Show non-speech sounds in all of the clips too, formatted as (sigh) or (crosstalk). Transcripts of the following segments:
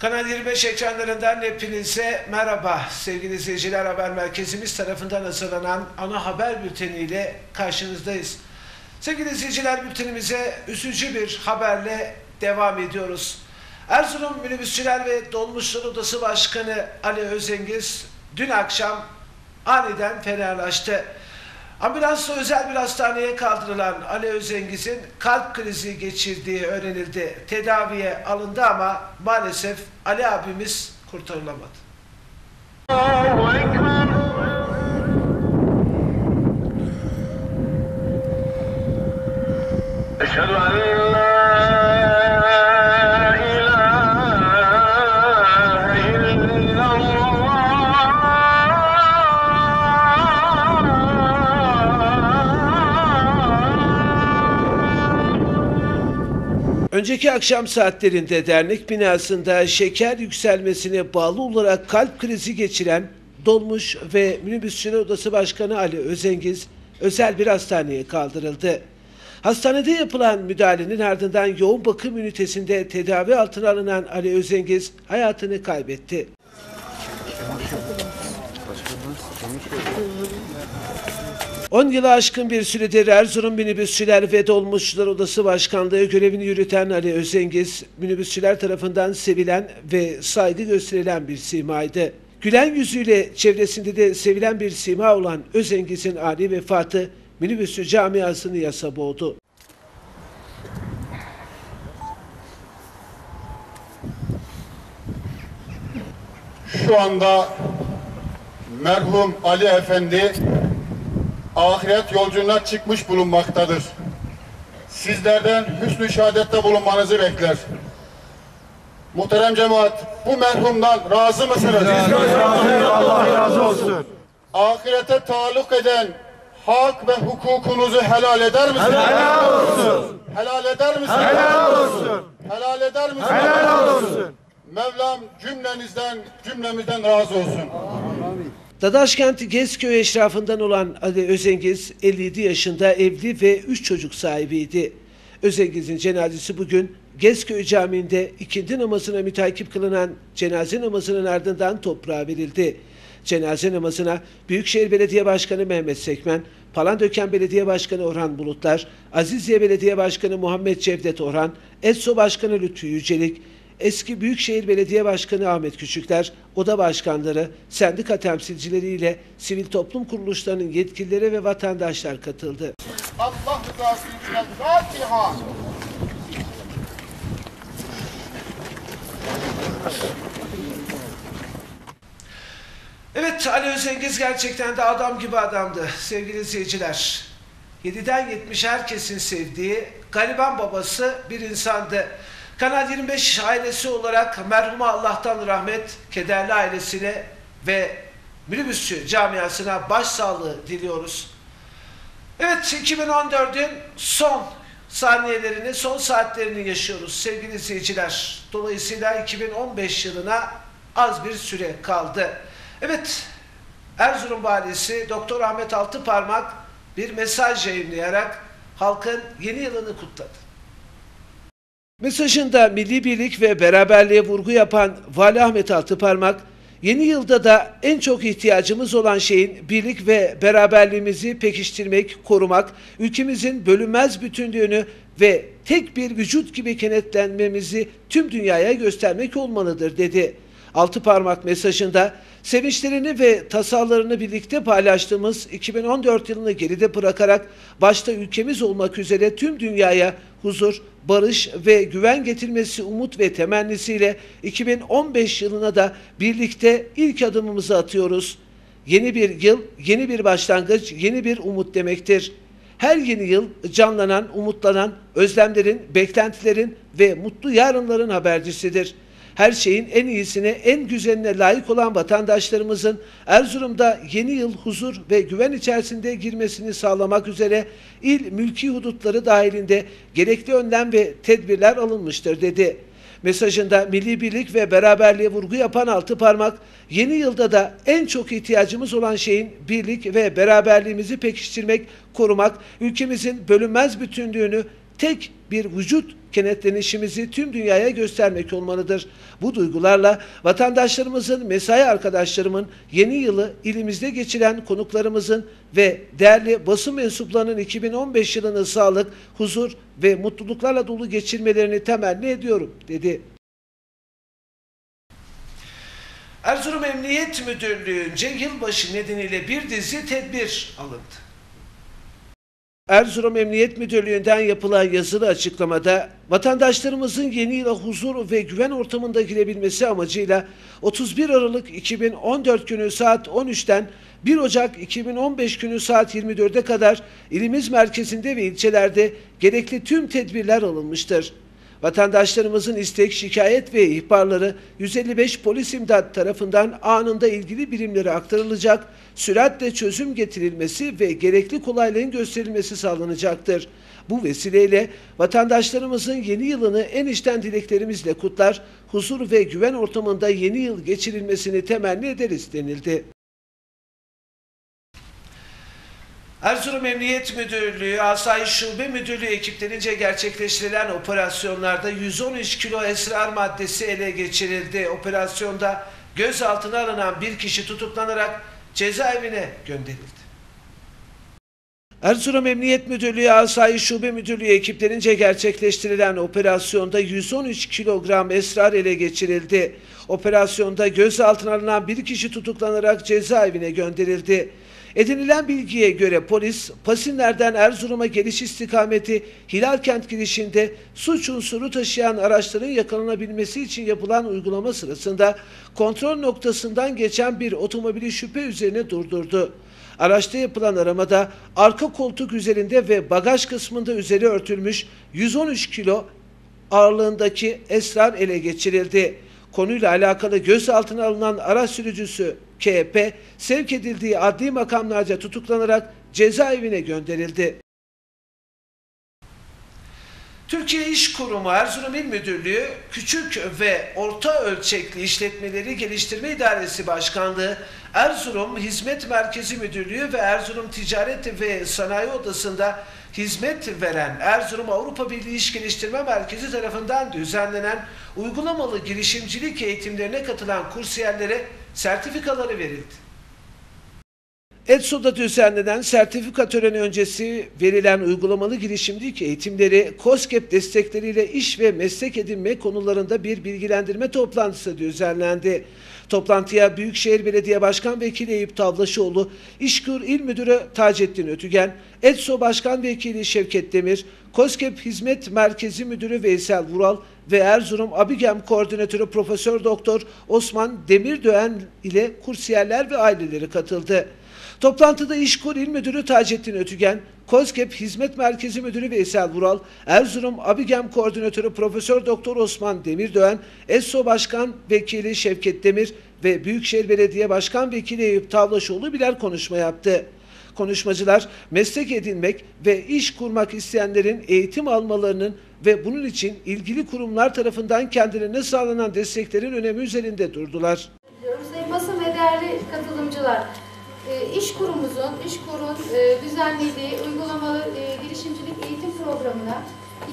Kanal 25 ekranlarından hepinize merhaba. Sevgili izleyiciler haber merkezimiz tarafından hazırlanan ana haber bülteniyle karşınızdayız. Sevgili izleyiciler bültenimize üzücü bir haberle devam ediyoruz. Erzurum Minibüsçüler ve Dolmuşlar Odası Başkanı Ali Özengiz dün akşam aniden fenalaştı. Ambulansla özel bir hastaneye kaldırılan Ali Özengiz'in kalp krizi geçirdiği öğrenildi. Tedaviye alındı ama maalesef Ali abimiz kurtarılamadı. Eşhedü Önceki akşam saatlerinde dernek binasında şeker yükselmesine bağlı olarak kalp krizi geçiren Dolmuş ve Minibüsçüler Odası Başkanı Ali Özengiz özel bir hastaneye kaldırıldı. Hastanede yapılan müdahalenin ardından yoğun bakım ünitesinde tedavi altına alınan Ali Özengiz hayatını kaybetti. 10 yılı aşkın bir süredir Erzurum Minibüsçüler ve Dolmuşçular Odası Başkanlığı görevini yürüten Ali Özengiz, minibüsçüler tarafından sevilen ve saygı gösterilen bir simaydı. Gülen yüzüyle çevresinde de sevilen bir sima olan Özengiz'in ani vefatı minibüsçü camiasını yasa boğdu. Şu anda merhum Ali Efendi ahiret yolculuğuna çıkmış bulunmaktadır. Sizlerden hüsnü şehadette bulunmanızı bekler. Muhterem cemaat, bu merhumdan razı mısınız? Allah razı olsun. Ahirete taluk eden hak ve hukukunuzu helal eder misiniz? Helal olsun. Helal eder misiniz? Helal olsun. Helal eder misiniz? Helal olsun. Mevlam cümlenizden, cümlemizden razı olsun. Dadaşkent Gezköy eşrafından olan Ali Özengiz 57 yaşında evli ve 3 çocuk sahibiydi. Özengiz'in cenazesi bugün Gezköy Camii'nde ikindi namazına mütakip kılınan cenaze namazının ardından toprağa verildi. Cenaze namazına Büyükşehir Belediye Başkanı Mehmet Sekmen, Palandöken Belediye Başkanı Orhan Bulutlar, Azizye Belediye Başkanı Muhammed Cevdet Orhan, ESSO Başkanı Lütfü Yücelik, Eski Büyükşehir Belediye Başkanı Ahmet Küçükler, oda başkanları, sendika temsilcileriyle sivil toplum kuruluşlarının yetkilileri ve vatandaşlar katıldı. Allah rızası için Fatiha. Evet Ali Özengiz gerçekten de adam gibi adamdı sevgili izleyiciler. 7'den 70 herkesin sevdiği gariban babası bir insandı. Kanal 25 ailesi olarak merhuma Allah'tan rahmet, kederli ailesine ve minibüsçü camiasına başsağlığı diliyoruz. Evet 2014'ün son saniyelerini, son saatlerini yaşıyoruz sevgili izleyiciler. Dolayısıyla 2015 yılına az bir süre kaldı. Evet Erzurum Valisi Doktor Ahmet Altıparmak bir mesaj yayınlayarak halkın yeni yılını kutladı. Mesajında milli birlik ve beraberliğe vurgu yapan Vali Ahmet Altıparmak, yeni yılda da en çok ihtiyacımız olan şeyin birlik ve beraberliğimizi pekiştirmek, korumak, ülkemizin bölünmez bütünlüğünü ve tek bir vücut gibi kenetlenmemizi tüm dünyaya göstermek olmalıdır dedi. Altı parmak mesajında sevinçlerini ve tasalarını birlikte paylaştığımız 2014 yılını geride bırakarak başta ülkemiz olmak üzere tüm dünyaya huzur, barış ve güven getirmesi umut ve temennisiyle 2015 yılına da birlikte ilk adımımızı atıyoruz. Yeni bir yıl, yeni bir başlangıç, yeni bir umut demektir. Her yeni yıl canlanan, umutlanan, özlemlerin, beklentilerin ve mutlu yarınların habercisidir. Her şeyin en iyisine, en güzeline layık olan vatandaşlarımızın Erzurum'da yeni yıl huzur ve güven içerisinde girmesini sağlamak üzere il mülki hudutları dahilinde gerekli önlem ve tedbirler alınmıştır dedi. Mesajında milli birlik ve beraberliğe vurgu yapan altı parmak, yeni yılda da en çok ihtiyacımız olan şeyin birlik ve beraberliğimizi pekiştirmek, korumak, ülkemizin bölünmez bütünlüğünü tek bir vücut kenetlenişimizi tüm dünyaya göstermek olmalıdır. Bu duygularla vatandaşlarımızın, mesai arkadaşlarımın, yeni yılı ilimizde geçiren konuklarımızın ve değerli basın mensuplarının 2015 yılını sağlık, huzur ve mutluluklarla dolu geçirmelerini temenni ediyorum, dedi. Erzurum Emniyet Müdürlüğü'nce yılbaşı nedeniyle bir dizi tedbir alındı. Erzurum Emniyet Müdürlüğü'nden yapılan yazılı açıklamada vatandaşlarımızın yeni yıla huzur ve güven ortamında girebilmesi amacıyla 31 Aralık 2014 günü saat 13'ten 1 Ocak 2015 günü saat 24'e kadar ilimiz merkezinde ve ilçelerde gerekli tüm tedbirler alınmıştır. Vatandaşlarımızın istek, şikayet ve ihbarları 155 Polis İmdat tarafından anında ilgili birimlere aktarılacak, süratle çözüm getirilmesi ve gerekli kolaylığın gösterilmesi sağlanacaktır. Bu vesileyle vatandaşlarımızın yeni yılını en içten dileklerimizle kutlar, huzur ve güven ortamında yeni yıl geçirilmesini temenni ederiz denildi. Erzurum Emniyet Müdürlüğü, Asayiş Şube Müdürlüğü ekiplerince gerçekleştirilen operasyonlarda 113 kilo esrar maddesi ele geçirildi. Operasyonda gözaltına alınan bir kişi tutuklanarak cezaevine gönderildi. Erzurum Emniyet Müdürlüğü Asayiş Şube Müdürlüğü ekiplerince gerçekleştirilen operasyonda 113 kilogram esrar ele geçirildi. Operasyonda gözaltına alınan bir kişi tutuklanarak cezaevine gönderildi. Edinilen bilgiye göre polis Pasinler'den Erzurum'a geliş istikameti Hilalkent girişinde suç unsuru taşıyan araçların yakalanabilmesi için yapılan uygulama sırasında kontrol noktasından geçen bir otomobili şüphe üzerine durdurdu. Araçta yapılan aramada arka koltuk üzerinde ve bagaj kısmında üzeri örtülmüş 113 kilo ağırlığındaki esrar ele geçirildi. Konuyla alakalı gözaltına alınan araç sürücüsü KP sevk edildiği adli makamlarca tutuklanarak cezaevine gönderildi. Türkiye İş Kurumu Erzurum İl Müdürlüğü Küçük ve Orta Ölçekli İşletmeleri Geliştirme İdaresi Başkanlığı, Erzurum Hizmet Merkezi Müdürlüğü ve Erzurum Ticaret ve Sanayi Odası'nda hizmet veren Erzurum Avrupa Birliği İş Geliştirme Merkezi tarafından düzenlenen uygulamalı girişimcilik eğitimlerine katılan kursiyerlere sertifikaları verildi. EDSO'da düzenlenen sertifika töreni öncesi verilen uygulamalı girişimcilik eğitimleri COSGAP destekleriyle iş ve meslek edinme konularında bir bilgilendirme toplantısı düzenlendi. Toplantıya Büyükşehir Belediye Başkan Vekili Eyüp Tavlaşoğlu, İşkur İl Müdürü Taceddin Ötügen, EDSO Başkan Vekili Şevket Demir, COSGAP Hizmet Merkezi Müdürü Veysel Vural ve Erzurum Abigem Koordinatörü Profesör Doktor Osman Demirdöğen ile kursiyerler ve aileleri katıldı. Toplantıda İşkur İl Müdürü Taceddin Ötügen, COSGAP Hizmet Merkezi Müdürü Veysel Vural, Erzurum Abigem Koordinatörü Profesör Doktor Osman Demirdöğen, ESSO Başkan Vekili Şevket Demir ve Büyükşehir Belediye Başkan Vekili Eyüp Tavlaşoğlu birer konuşma yaptı. Konuşmacılar meslek edinmek ve iş kurmak isteyenlerin eğitim almalarının ve bunun için ilgili kurumlar tarafından kendilerine sağlanan desteklerin önemi üzerinde durdular. Ve basın ve değerli katılımcılar, e, iş kurumumuzun, iş kurun e, düzenlediği uygulamalı e, girişimcilik eğitim programına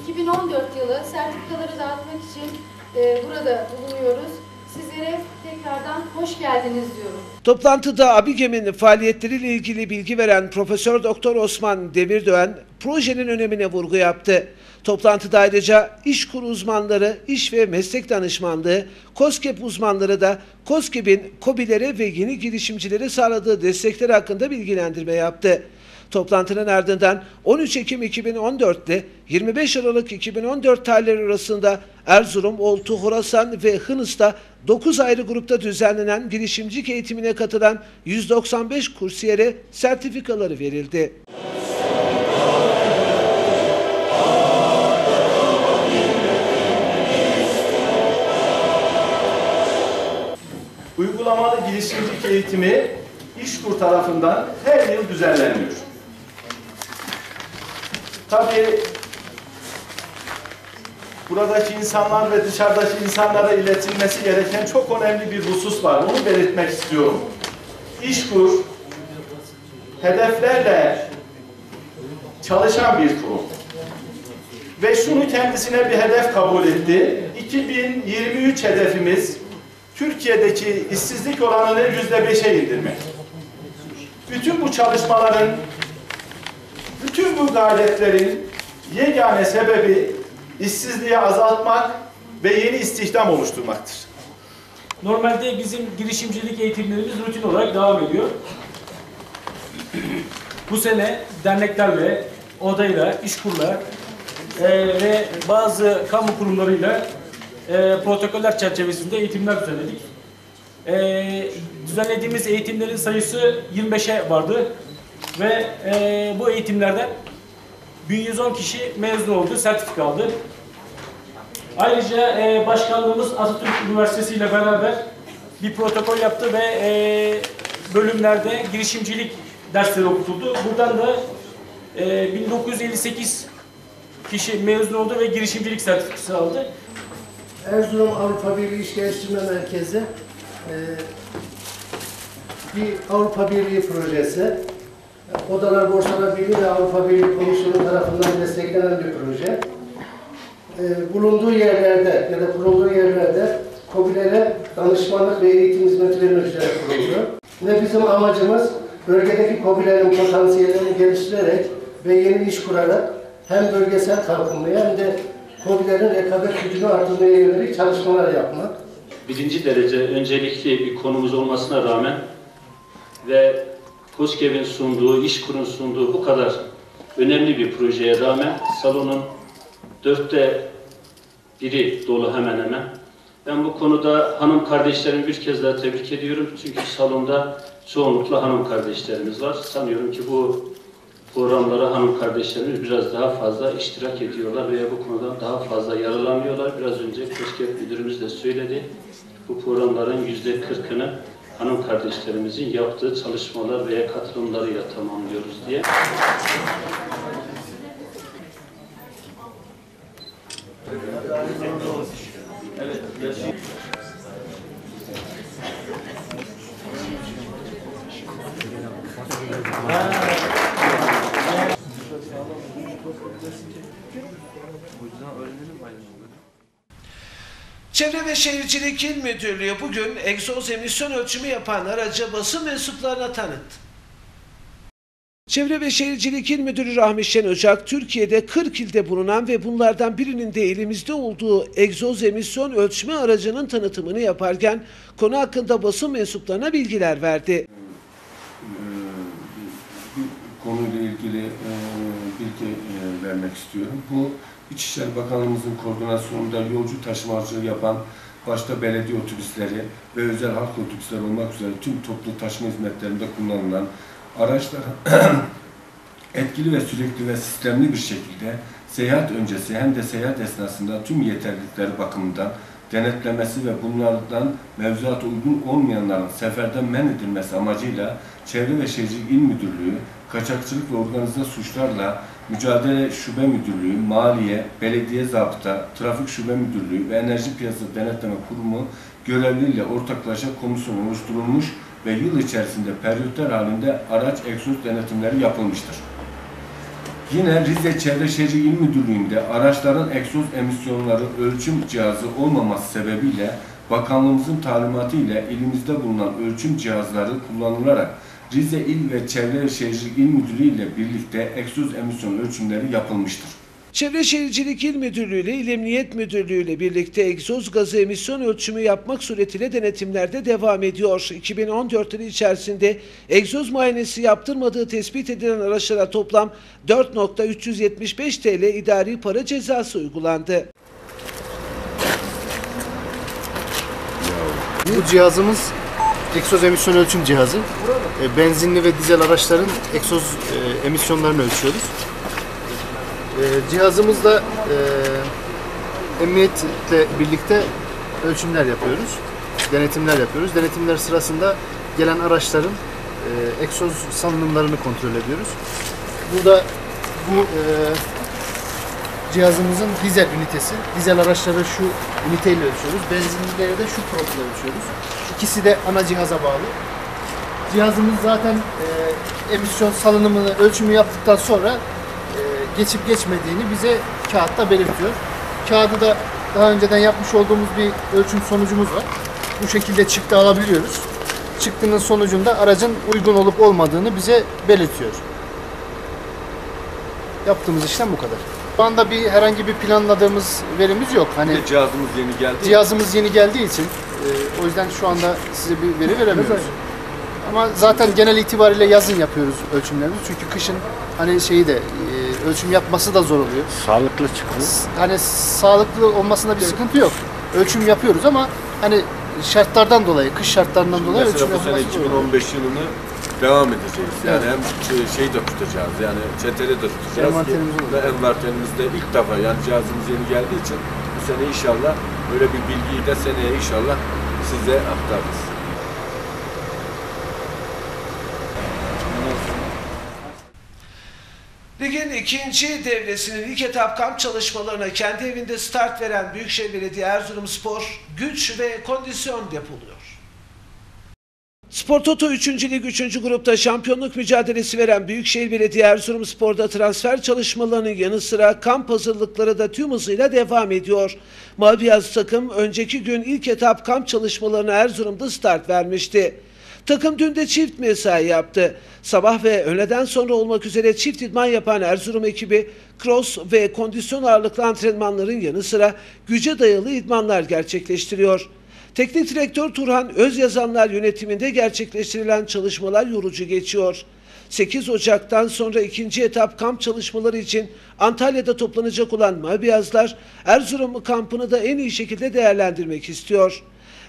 2014 yılı sertifikaları dağıtmak için e, burada bulunuyoruz. Sizlere tekrardan hoş geldiniz diyorum. Toplantıda Abigem'in faaliyetleriyle ilgili bilgi veren Profesör Doktor Osman Demirdöğen projenin önemine vurgu yaptı. Toplantıda ayrıca iş kur uzmanları, iş ve meslek danışmanlığı, COSGAP uzmanları da COSGAP'in KOBİ'lere ve yeni girişimcilere sağladığı destekler hakkında bilgilendirme yaptı. Toplantının ardından 13 Ekim 2014 ile 25 Aralık 2014 tarihleri arasında Erzurum, Oltu, Horasan ve Hınıs'ta 9 ayrı grupta düzenlenen girişimcilik eğitimine katılan 195 kursiyere sertifikaları verildi. Uygulamalı girişimcilik eğitimi İşkur tarafından her yıl düzenleniyor. Tabii buradaki insanlar ve dışarıdaki insanlara iletilmesi gereken çok önemli bir husus var. Onu belirtmek istiyorum. İşkur hedeflerle çalışan bir kurum. ve şunu kendisine bir hedef kabul etti. 2023 hedefimiz Türkiye'deki işsizlik oranını yüzde beşe indirmek. Bütün bu çalışmaların, bütün bu gayretlerin yegane sebebi işsizliği azaltmak ve yeni istihdam oluşturmaktır. Normalde bizim girişimcilik eğitimlerimiz rutin olarak devam ediyor. Bu sene derneklerle, odayla, işkurla e, ve bazı kamu kurumlarıyla e, protokoller çerçevesinde eğitimler düzenledik. E, düzenlediğimiz eğitimlerin sayısı 25'e vardı ve e, bu eğitimlerden 1110 kişi mezun oldu, sertifika aldı. Ayrıca e, başkanlığımız Atatürk Üniversitesi ile beraber bir protokol yaptı ve e, bölümlerde girişimcilik dersleri okutuldu. Buradan da e, 1958 kişi mezun oldu ve girişimcilik sertifikası aldı. Erzurum Avrupa Birliği İş Geliştirme Merkezi e, bir Avrupa Birliği projesi. Odalar Borsalar Birliği ve Avrupa Birliği Komisyonu tarafından desteklenen bir proje. E, bulunduğu yerlerde ya da kurulduğu yerlerde KOBİ'lere danışmanlık ve eğitim hizmetleri üzerine kuruldu. Ve bizim amacımız bölgedeki KOBİ'lerin potansiyellerini geliştirerek ve yeni iş kurarak hem bölgesel kalkınmaya hem de KOBİ'lerin rekabet gücünü artırmaya yönelik çalışmalar yapmak. birinci derece öncelikli bir konumuz olmasına rağmen ve KOSGEB'in sunduğu, İşkur'un sunduğu bu kadar önemli bir projeye rağmen salonun dörtte biri dolu hemen hemen. Ben bu konuda hanım kardeşlerimi bir kez daha tebrik ediyorum. Çünkü salonda çoğunlukla hanım kardeşlerimiz var. Sanıyorum ki bu programlara hanım kardeşlerimiz biraz daha fazla iştirak ediyorlar veya bu konuda daha fazla yaralanıyorlar. Biraz önce KOSGEB müdürümüz de söyledi. Bu programların yüzde kırkını hanım kardeşlerimizin yaptığı çalışmalar veya katılımlarıyla tamamlıyoruz diye. Çevre ve Şehircilik İl Müdürlüğü bugün egzoz emisyon ölçümü yapan aracı basın mensuplarına tanıttı. Çevre ve Şehircilik İl Müdürü Rahmi Şen Ocak, Türkiye'de 40 ilde bulunan ve bunlardan birinin de elimizde olduğu egzoz emisyon ölçme aracının tanıtımını yaparken konu hakkında basın mensuplarına bilgiler verdi. bir konuyla ilgili e, bilgi e, vermek istiyorum. Bu İçişleri Bakanlığımızın koordinasyonunda yolcu taşımacılığı yapan başta belediye otobüsleri ve özel halk otobüsleri olmak üzere tüm toplu taşıma hizmetlerinde kullanılan araçların (clears throat) etkili ve sürekli ve sistemli bir şekilde seyahat öncesi hem de seyahat esnasında tüm yeterlilikleri bakımından denetlemesi ve bunlardan mevzuata uygun olmayanların seferden men edilmesi amacıyla Çevre ve Şehircilik İl Müdürlüğü, Kaçakçılık ve Organize Suçlarla Mücadele Şube Müdürlüğü, Maliye, Belediye Zabıta, Trafik Şube Müdürlüğü ve Enerji Piyasası Denetleme Kurumu görevlileriyle ortaklaşa komisyon oluşturulmuş ve yıl içerisinde periyotlar halinde araç egzoz denetimleri yapılmıştır. Yine Rize Çevre Şehircilik İl Müdürlüğü'nde araçların egzoz emisyonları ölçüm cihazı olmaması sebebiyle bakanlığımızın talimatı ile ilimizde bulunan ölçüm cihazları kullanılarak Rize İl ve Çevre Şehircilik İl Müdürlüğü ile birlikte egzoz emisyon ölçümleri yapılmıştır. Çevre Şehircilik İl Müdürlüğü ile İl Emniyet Müdürlüğü ile birlikte egzoz gazı emisyon ölçümü yapmak suretiyle denetimlerde devam ediyor. 2014 yılı içerisinde egzoz muayenesi yaptırmadığı tespit edilen araçlara toplam 4.375 TL idari para cezası uygulandı. Bu cihazımız egzoz emisyon ölçüm cihazı. E, Benzinli ve dizel araçların egzoz e, emisyonlarını ölçüyoruz. E, Cihazımızda e, emniyetle birlikte ölçümler yapıyoruz. Denetimler yapıyoruz. Denetimler sırasında gelen araçların e, egzoz salınımlarını kontrol ediyoruz. Burada bu e, cihazımızın dizel ünitesi. Dizel araçları şu üniteyle ölçüyoruz. Benzinlileri de şu probla ölçüyoruz. İkisi de ana cihaza bağlı. Cihazımız zaten e, emisyon salınımını ölçümü yaptıktan sonra e, geçip geçmediğini bize kağıtta belirtiyor. Kağıdı da daha önceden yapmış olduğumuz bir ölçüm sonucumuz var. Bu şekilde çıktı alabiliyoruz. Çıktının sonucunda aracın uygun olup olmadığını bize belirtiyor. Yaptığımız işlem bu kadar. Şu anda bir herhangi bir planladığımız verimiz yok. Hani Cihazımız yeni geldi. cihazımız yeni geldiği için e, o yüzden şu anda size bir veri veremiyoruz. Ama zaten genel itibariyle yazın yapıyoruz ölçümlerimizi. Çünkü kışın hani şeyi de e, ölçüm yapması da zor oluyor. Sağlıklı çıkın. Hani sağlıklı olmasında bir sıkıntı yok. Ölçüm yapıyoruz ama hani şartlardan dolayı, kış şartlarından dolayı Mesela ölçüm bu sene yapılması zor oluyor. 2015 yılını devam edeceğiz. Yani hem şey- şey de tutacağız yani çeteli de tutacağız. Envanterimiz olur. Ve envanterimizde ilk defa yani cihazımız yeni geldiği için bu sene inşallah böyle bir bilgiyi de seneye inşallah size aktarırız. Ligin ikinci devresinin ilk etap kamp çalışmalarına kendi evinde start veren Büyükşehir Belediye Erzurumspor güç ve kondisyon depoluyor. Spor Toto 3. Lig 3. grupta şampiyonluk mücadelesi veren Büyükşehir Belediye Erzurumspor'da transfer çalışmalarının yanı sıra kamp hazırlıkları da tüm hızıyla devam ediyor. Mavi Beyaz takım önceki gün ilk etap kamp çalışmalarına Erzurum'da start vermişti. Takım dün de çift mesai yaptı. Sabah ve öğleden sonra olmak üzere çift idman yapan Erzurum ekibi cross ve kondisyon ağırlıklı antrenmanların yanı sıra güce dayalı idmanlar gerçekleştiriyor. Teknik direktör Turhan Özyazanlar yönetiminde gerçekleştirilen çalışmalar yorucu geçiyor. 8 Ocak'tan sonra ikinci etap kamp çalışmaları için Antalya'da toplanacak olan Mabiyazlar Erzurum kampını da en iyi şekilde değerlendirmek istiyor.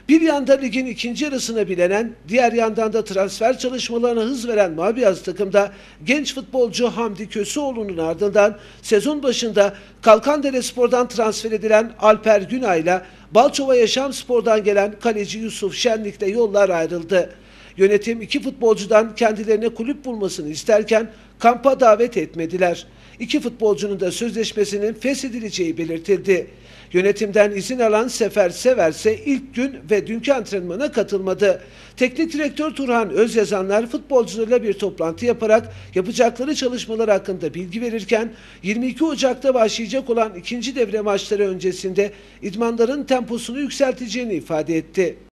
Bir yanda ligin ikinci yarısına bilenen, diğer yandan da transfer çalışmalarına hız veren Mabiyaz takımda genç futbolcu Hamdi Köseoğlu'nun ardından sezon başında Kalkandere Spor'dan transfer edilen Alper Günay'la Balçova Yaşam Spor'dan gelen kaleci Yusuf Şenlik'le yollar ayrıldı. Yönetim iki futbolcudan kendilerine kulüp bulmasını isterken kampa davet etmediler. İki futbolcunun da sözleşmesinin feshedileceği belirtildi. Yönetimden izin alan Sefer Severse ilk gün ve dünkü antrenmana katılmadı. Teknik direktör Turhan Özyazanlar futbolcularla bir toplantı yaparak yapacakları çalışmalar hakkında bilgi verirken 22 Ocak'ta başlayacak olan ikinci devre maçları öncesinde idmanların temposunu yükselteceğini ifade etti.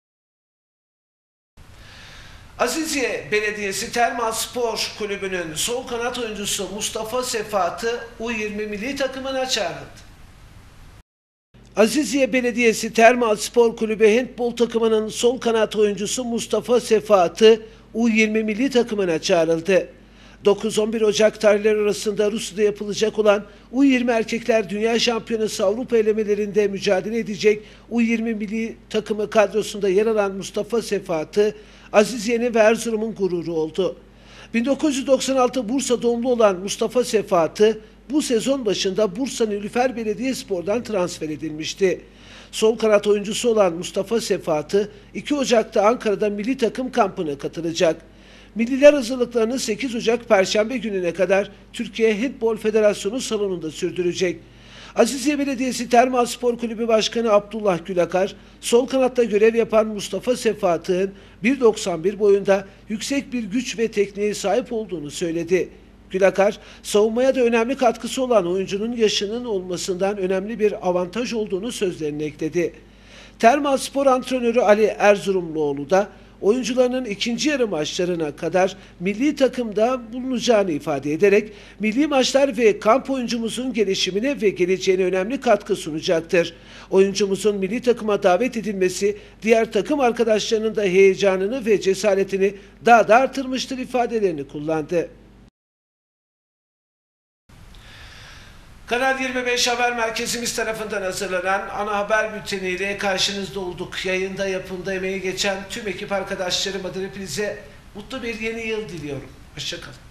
Aziziye Belediyesi Termal Spor Kulübü'nün sol kanat oyuncusu Mustafa Sefat'ı U20 milli takımına çağrıldı. Aziziye Belediyesi Termal Spor Kulübü handbol takımının sol kanat oyuncusu Mustafa Sefat'ı U20 milli takımına çağrıldı. 9-11 Ocak tarihleri arasında Rusya'da yapılacak olan U20 Erkekler Dünya Şampiyonası Avrupa elemelerinde mücadele edecek U20 milli takımı kadrosunda yer alan Mustafa Sefat'ı Aziziye'nin ve Erzurum'un gururu oldu. 1996 Bursa doğumlu olan Mustafa Sefat'ı bu sezon başında Bursa Nilüfer Belediyespor'dan transfer edilmişti. Sol kanat oyuncusu olan Mustafa Sefat'ı 2 Ocak'ta Ankara'da milli takım kampına katılacak. Milliler hazırlıklarını 8 Ocak Perşembe gününe kadar Türkiye Handbol Federasyonu salonunda sürdürecek. Aziziye Belediyesi Termal Spor Kulübü Başkanı Abdullah Gülakar, sol kanatta görev yapan Mustafa Sefat'ın 1.91 boyunda yüksek bir güç ve tekniğe sahip olduğunu söyledi. Gülakar, savunmaya da önemli katkısı olan oyuncunun yaşının olmasından önemli bir avantaj olduğunu sözlerine ekledi. Termal Spor Antrenörü Ali Erzurumluoğlu da oyuncularının ikinci yarı maçlarına kadar milli takımda bulunacağını ifade ederek milli maçlar ve kamp oyuncumuzun gelişimine ve geleceğine önemli katkı sunacaktır. Oyuncumuzun milli takıma davet edilmesi diğer takım arkadaşlarının da heyecanını ve cesaretini daha da artırmıştır ifadelerini kullandı. Kanal 25 Haber Merkezimiz tarafından hazırlanan ana haber bülteniyle karşınızda olduk. Yayında yapımda emeği geçen tüm ekip arkadaşlarım adına hepinize mutlu bir yeni yıl diliyorum. Hoşçakalın.